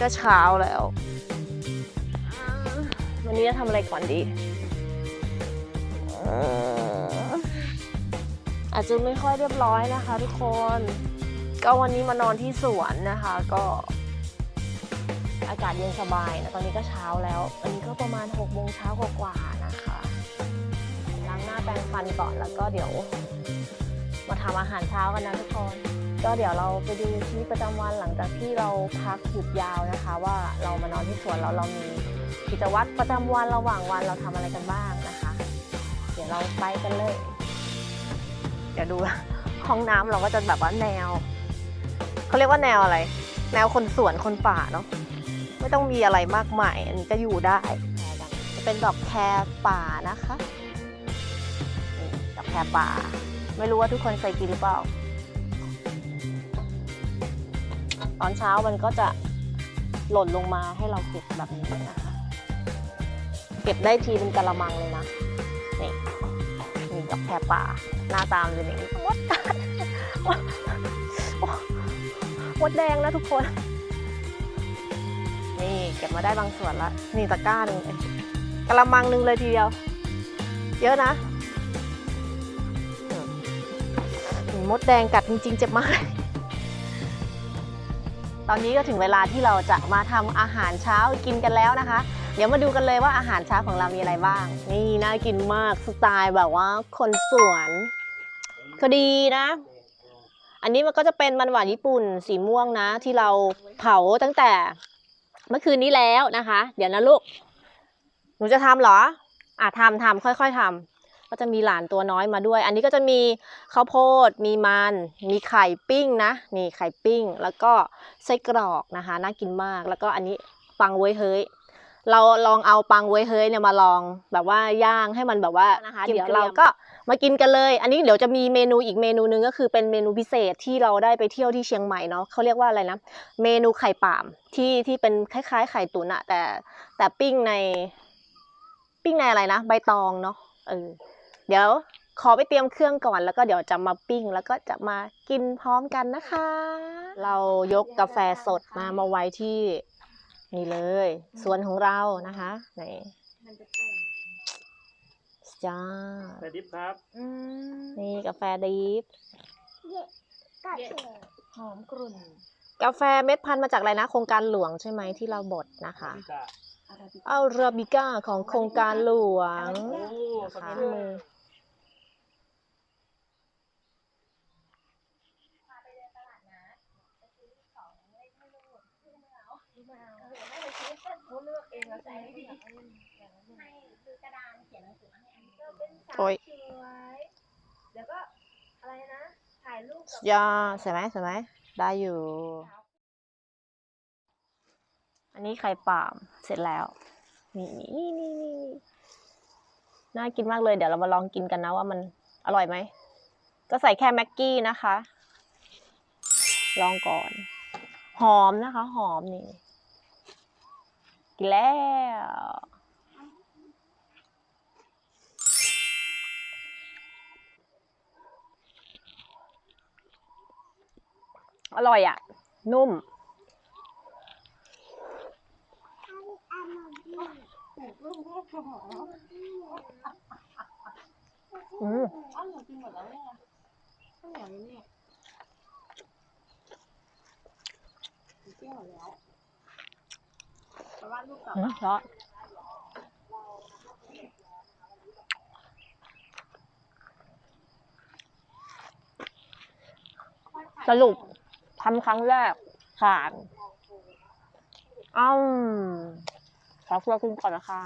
ก็เช้าแล้ว วันนี้จะทำอะไรก่อนดีอาจจะไม่ค่อยเรียบร้อยนะคะ ทุกคน ก็วันนี้มานอนที่สวนนะคะ ก็ อากาศเย็นสบายนะตอนนี้ก็เช้าแล้ว อันนี้ก็ประมาณ6โมงเช้ากว่าๆนะคะล้างหน้าแปรงฟันก่อนแล้วก็เดี๋ยว มาทำอาหารเช้ากันนะทุกคน ก็เดี๋ยวเราไปดูชีวิตประจำวันหลังจากที่เราพักหยุดยาวนะคะ ว่าเรามานอนที่สวนแล้วเรามีกิจวัตรประจำวันระหว่างวันเราทำอะไรกันบ้างนะคะ เดี๋ยวเราไปกันเลย เดี๋ยวดูห้องน้ำเราก็จะแบบว่าแนวเขาเรียกว่าแนวอะไร แนวคนสวนคนป่าเนาะไม่ต้องมีอะไรมากมาย อันนี้ก็อยู่ได้จะเป็นดอกแครป่านะคะดอกแครป่า ไม่รู้ว่าทุกคนเคยกินหรือเปล่า ตอนเช้ามันก็จะหล่นลงมาให้เราเก็บแบบนี้นะคะ เก็บได้ทีเป็นกะละมังเลยนะ นี่นี่ดอกแครป่า หน้าตามเป็นอย่างนี้มดกัดมดแดงนะทุกคน นี่เก็บมาได้บางส่วนละนี่ตะกร้าหนึ่งเองกะละมังหนึ่งเลยทีเดียว เยอะนะมดแดงกัดจริงๆเจ็บมากเลย ตอนนี้ก็ถึงเวลาที่เราจะมาทำอาหารเช้ากินกันแล้วนะคะ เดี๋ยวมาดูกันเลยว่าอาหารเช้าของเรามีอะไรบ้าง นี่น่ากินมากสไตล์แบบว่าคนสวนก็ดีนะ อันนี้มันก็จะเป็นมันหวานญี่ปุ่นสีม่วงนะ ที่เราเผาตั้งแต่เมื่อคืนนี้แล้วนะคะ เดี๋ยวนะลูก หนูจะทำเหรอ อะทำทำค่อย ๆทำ ก็จะมีหลานตัวน้อยมาด้วย อันนี้ก็จะมีข้าวโพด มีมัน มีไข่ปิ้งนะ นี่ไข่ปิ้ง แล้วก็ไส้กรอกนะคะ น่ากินมาก แล้วก็อันนี้ปังเว้ยเฮ้ย เราลองเอาปังเว้ยเฮ้ยเนี่ยมาลองแบบว่าย่างให้มันแบบว่านะคะเดี๋ยวเราก็มากินกันเลย อันนี้เดี๋ยวจะมีเมนูอีกเมนูหนึงก็คือเป็นเมนูพิเศษที่เราได้ไปเที่ยวที่เชียงใหม่เนาะเขาเรียกว่าอะไรนะ เมนูไข่ป่ามที่ที่เป็นคล้าย ๆ ไข่ตุ๋นอะแต่แต่ปิ้งในปิ้งในอะไรนะ ใบตองเนาะเออ เดี๋ยวขอไปเตรียมเครื่องก่อนแล้วก็เดี๋ยวจะมาปิ้ง แล้วก็จะมากินพร้อมกันนะคะ เรายกกาแฟสดมามาไว้ที่นี่เลยสวนของเรานะคะไหนจ้าสวัสดีครับนี่กาแฟดริฟหอมกรุ่น กาแฟเม็ดพันธุ์มาจากอะไรนะ โครงการหลวงใช่ไหมที่เราบดนะคะพี่กะอาราบิเอาราบิก้าของโครงการหลวงโอ้นะ สวัคะสดีครับเขาเลือกเองแล้วใช่ไหมพี่โอ้ยสวยเดี๋ยวก็อะไรนะถ่ายรูปกับยอดใช่ไหมใช่ไหมได้อยู่ อันนี้ไข่ป่ามเสร็จแล้วนี่นี่นี่นี่นี่น่ากินมากเลยเดี๋ยวเรามาลองกินกันนะว่ามันอร่อยไหม ก็ใส่แค่แม็กกี้นะคะ ลองก่อน หอมนะคะ หอมนี่ กินแล้ว อร่อยอะ นุ่ม อืมอ้าวหนูกินหมดแล้วเนี่ยข้าวเหนียวนี่เนี่ยกินหมดแล้วแต่ ว่าลูกกับอืมร้อนสรุปทำครั้งแรกผ่านอ้าวขอครัวคุณก่อนนะคะ